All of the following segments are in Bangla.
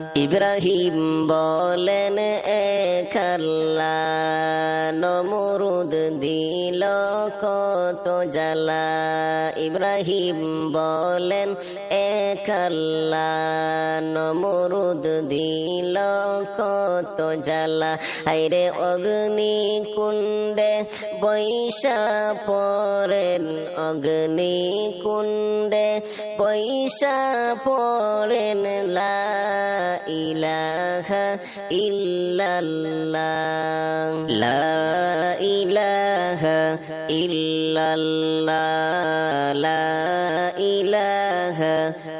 ইব্রাহিম বলেন খাল্লা নমরুদ দিল কত জ্বালা। ইব্রাহিম বলেন আল্লাহ নমরুদ দিল কত জ্বালা। আইরে অগ্নি কুণ্ডে বৈশা পরেন অগ্নি কুণ্ডে পয়সা পড়েন লা ইলাহা ইল্লাল্লাহ, লা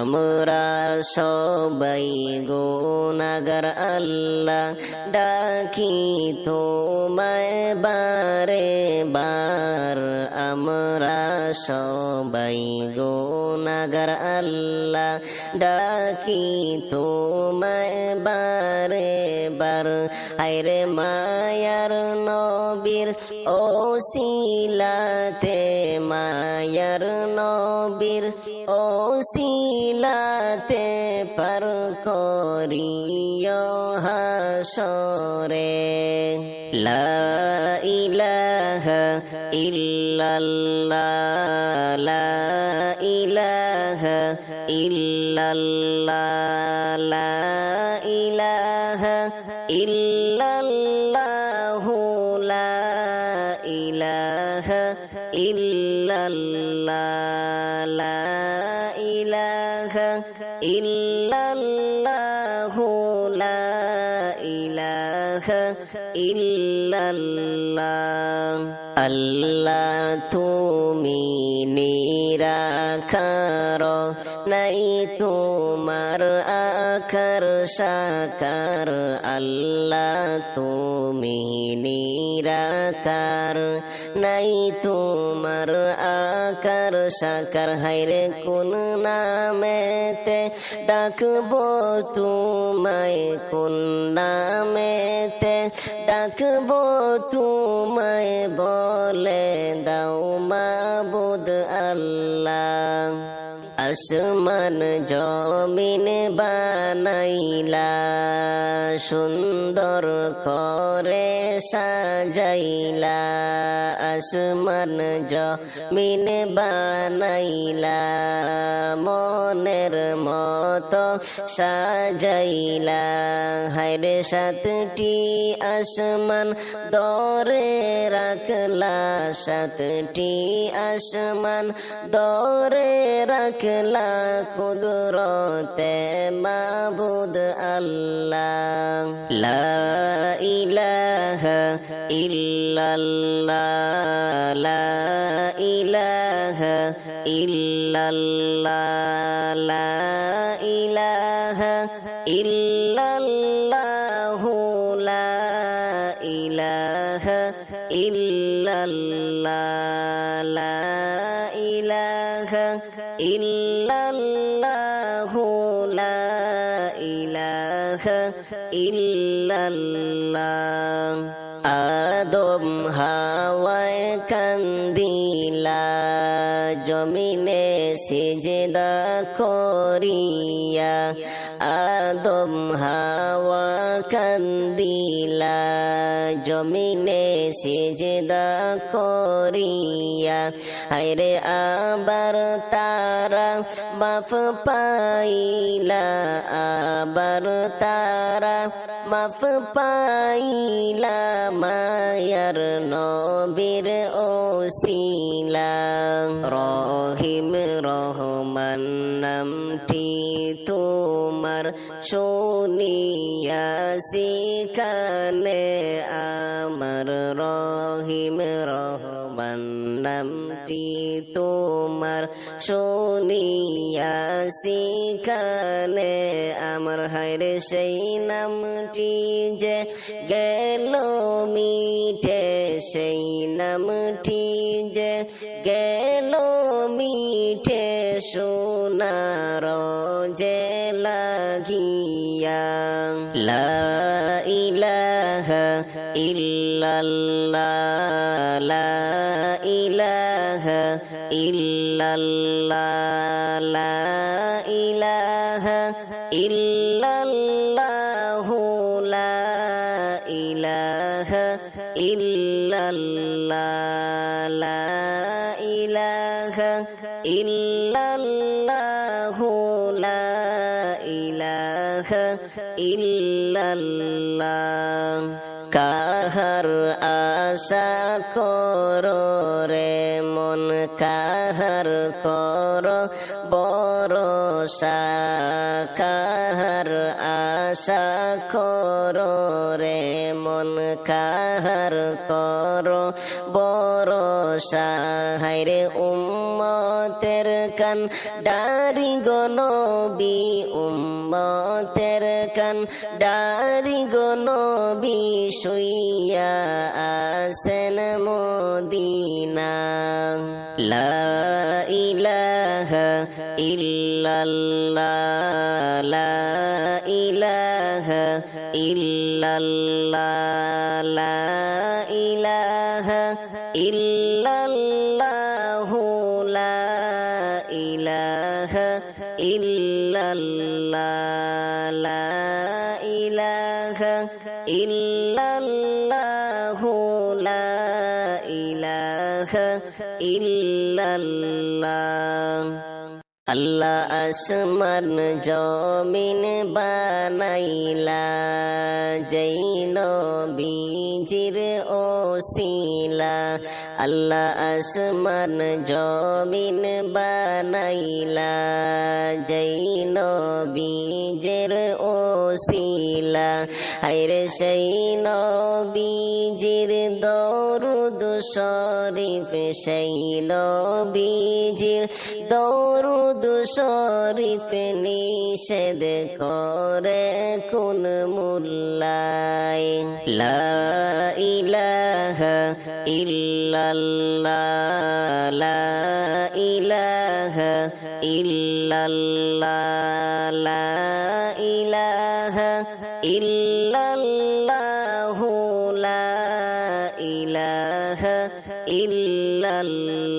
আমরা সবাই গুনাগার আল্লাহ, ডাকি তোমায় বারে বার। আমরা সবাই গুনাগার আল্লাহ, ডাকি তোমায় বারে বার। আইরে মায়ার নবীর ও শিলাতে মায়ার নবীর ও শিলাতে পার করিয় হাসরে। লা ইলাহা ইল্লাল্লাহ, লা ইলাহা ইল্লাল্লাহ, লা ইলাহা ইল্লাল্লাহ, লা ইলাহা ইল্লাল্লাহ। ইল্লাল্লাহ লা ইলাহা ইল্লাল্লাহ। আল্লাহ তুমি নিরাকার নাই তোমার আকার সাকার। আল্লাহ তুমি নিরাকার। নাই তোমার আকার সাকার হাইরে কোন নামেতে ডাকবো তোমায়? কোন নামেতে ডাকবো তোমায়? বলে দাও মাবুদ আল্লাহ। আসমান জমিন বানাইলা, সুন্দর করে সাজাইলা। আসমান জমিন বানাইলা, মনের মতো সাজাইলা। হাইরে সাতটি আসমান দরে রাখলা, সাতটি আসমান দরে রাখলা কুদরতে মাবুদ আল্লাহ। লা ইলাহা ইল্লাল্লাহ। লা ইলাহা ইল্লাল্লাহ। লা ইল্লাল্লাহ। ইল্লাল্লাহ লা ইলাহা ইল্লাল্লাহ। আদম হাওয়ায় কান্দিলা জমিনে সিজদা করিয়া হাওয়া কান্দিলা জমিনে সিজদা করিয়া। হায়রে আবার তারা মাফ পাইলা, আবার তারা মাফ পাইলা, মায়ার নবীর ওসিলা। রহিম রহমান নামটি তোমার শিখানে আমার রহিম রহমান, নামটি তোমার। শুনিয়া শিখানে আমার হায়রে সেই নামটি যে গেল মিঠে, সেই নামটি লাগিয়া লা ইলাহা ইল্লাল্লাহ। লা ইলাহা ইল্লাল্লাহ। লা ইলাহা ইল্লাল্লাহ লা ইলাহা ইল্লাল্লাহ। লা ইলাহা ইল্লাল্লাহ। ইল্লাল্লাহ, কাহার আশা করো রে মন, কাহার কর বরসা কাহার আশা করো রে মন, কাহার কর বরসা হাইরে উম্মতের কান, ডারি গনবি উম্মতের কান, ডারি গনবি শুইয়া আসেন মদিনা। লা ইলাহা ইল্লাল্লাহ ইলাহা ইল্লাল্লাহ ইলাহা ইল্লাল্লাহ লা ইলাহা ইল্লাল্লাহ। আল্লাহ আসমান জমিন বানাইলা জৈন বীজির ওসিলা। আল্লাহ আসমান জমিন বানাইলা জৈন বীজের ওসিলা। আইরে সেই নবীজির দরুদ শরীফ, সেই নবীজির দরুদ শরীফ নিষেধ করে কোন মুল্লাই। লা ইলাহা ইল্লাল্লাহ, লা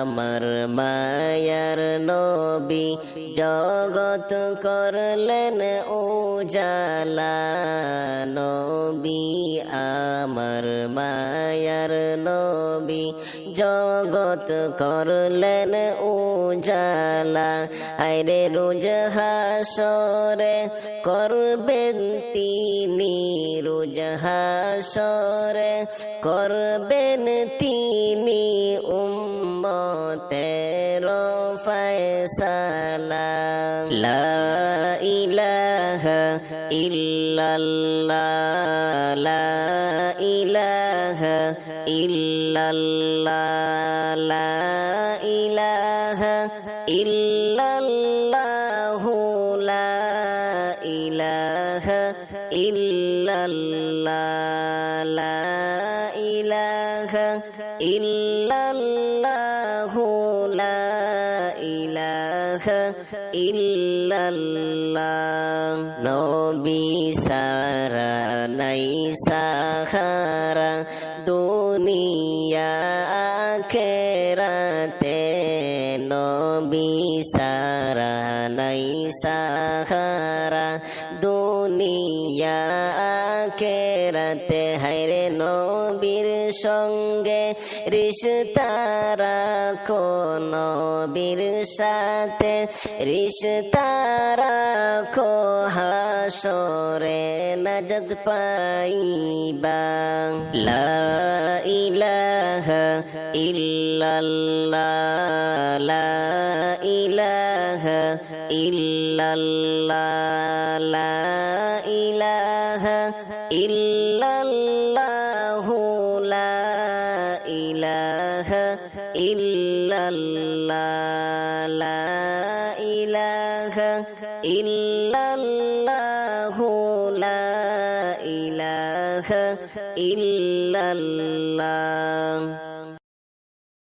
আমার মায়ার নবী জগত করলেন উজালা। নবী আমার মায়ার নবী জগত করলেন উজালা। আইরে রোজ হাসরে করবেন তিনি, রোজ হাসরে করবেন তিনি উম্মতের ফয়সালা লা ইলাহা ইল্লাল্লাহ লা ইলাহা ইল্লাল্লাহ ইল্লাল্লাহ লা ইলাহা ইল্লাল্লাহ। নবী সারা নাই সাহারা সারা নাই সাহারা দুনিয়া আখেরাতে হাইরে নবীর সঙ্গে রিশতারা কোন বীর সাথে রিশতারা কো হাসরে নজদ পাইবা। লা ইলাহা ইল্লাল্লাহ, লা ইলাহা ইল্লাল্লাহ, লা ইলাহা ইল্লাল্লাহ, লা ইলাহা ইল্লাল্লাহ। ইলাহা ইল্লাল্লাহ